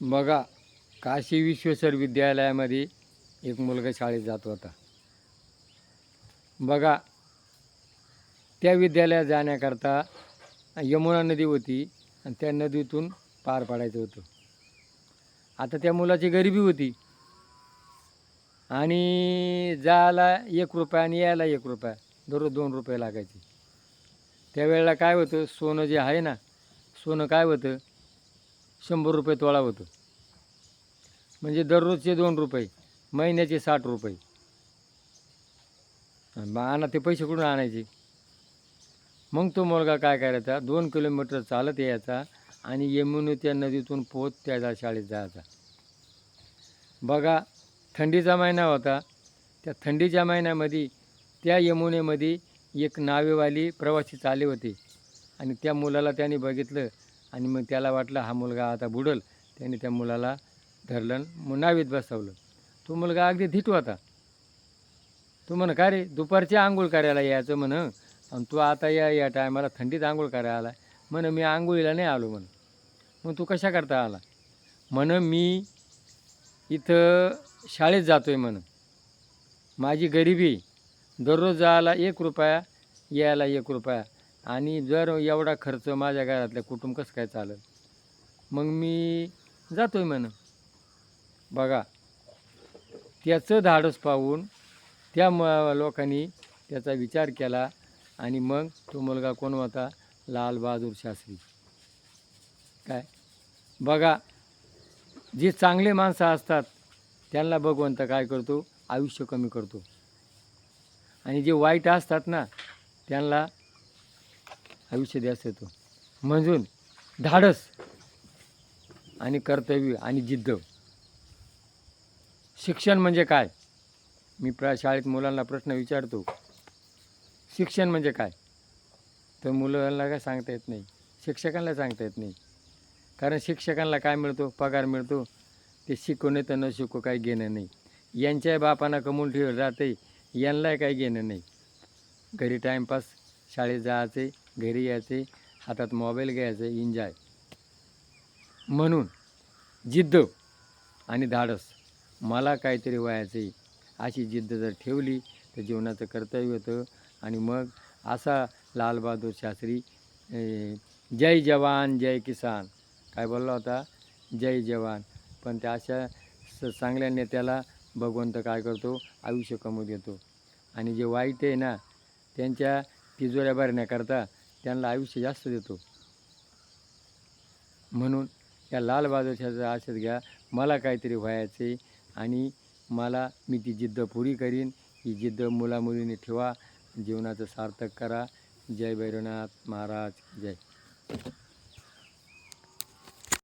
बघा काशी विश्वेश्वर विद्यालयामध्ये एक मुलगा शाळेत जात होता. बघा त्या विद्यालयात जाण्याकरता यमुना नदी होती आणि त्या नदीतून पार पाडायचं होतं. आता त्या मुलाची गरिबी होती. आणि जायला एक रुपया आणि यायला एक रुपया दररोज दोन रुपये लागायचे. त्यावेळेला काय होतं सोनं जे आहे ना सोनं काय होतं शंभर रुपये तोळा होतो. म्हणजे दररोजचे दोन रुपये महिन्याचे साठ रुपये. मग आणा ते पैसे कुठून आणायचे? मग तो मुलगा काय करायचा? दोन किलोमीटर चालत यायचा आणि यमुनेच्या नदीतून पोहत त्याचा शाळेत जायचा. बघा थंडीचा महिना होता. त्या थंडीच्या महिन्यामध्ये त्या यमुनेमध्ये एक नावेवाली प्रवासी चाले होते. आणि त्या मुलाला त्याने बघितलं. आणि मग त्याला वाटलं हा मुलगा आता बुडल. त्याने त्या मुलाला धरलं मग नावीत बसवलं. तो मुलगा अगदी धिटू होता. तू म्हण का रे दुपारची आंघोळ करायला यायचं म्हण. आणि तू आता या या टायमाला थंडीत आंघोळ करायला आला म्हण मी आंघोळीला नाही आलो म्हण. मग तू कशा करता आला? म्हण मी इथं शाळेत जातो आहे म्हण. माझी गरिबी दररोज जायला एक रुपया यायला एक रुपया. आणि जर एवढा खर्च माझ्या घरातल्या कुटुंब कसं काय चालेल? मग मी जातो आहे म्हण. बघा त्याचं धाडस पाहून त्या म लोकांनी त्याचा विचार केला आणि मग तो मुलगा कोण होता? लालबहादूर शास्त्री. काय? बघा जे चांगले माणसं असतात त्यांना भगवंत काय करतो? आयुष्य कमी करतो. आणि जे वाईट असतात ना त्यांना आयुष्य द्यास येतो. म्हणून धाडस आणि कर्तव्य आणि जिद्द. शिक्षण म्हणजे काय? मी प्रा शाळेत मुलांना प्रश्न विचारतो. शिक्षण म्हणजे काय? तर मुलांना काय सांगता येत नाही. शिक्षकांना सांगता येत नाही. कारण शिक्षकांना काय मिळतो? पगार मिळतो. ते शिकू नाही तर न शिकू काही घेणं नाही. यांच्या बापांना कमवून ठेव जाते यांनाही काही घेणं नाही. घरी टाईमपास शाळेत जायचे घरी यायचे हातात मोबाईल घ्यायचे एन्जॉय म्हणून जिद्द आणि धाडस मला काहीतरी व्हायचं अशी जिद्द जर ठेवली तर जीवनाचं कर्तव्य होतं. आणि मग असा लालबहादूर शास्त्री जय जवान जय किसान. काय बोलला होता? जय जवान. पण त्या अशा स चांगल्या नेत्याला भगवंत काय करतो? आयुष्य कमवू देतो. आणि जे वाईट आहे ना त्यांच्या तिजोऱ्या भरण्याकरता त्यांना आयुष्य जास्त देतो. म्हणून या लाल बहादूरशाचा आशेत घ्या. मला काहीतरी व्हायचे आणि मला मी ती जिद्द पुरी करीन. ही जिद्द मुलामुलीने ठेवा. जीवनाचं सार्थक करा. जय भैरवनाथ महाराज. जय.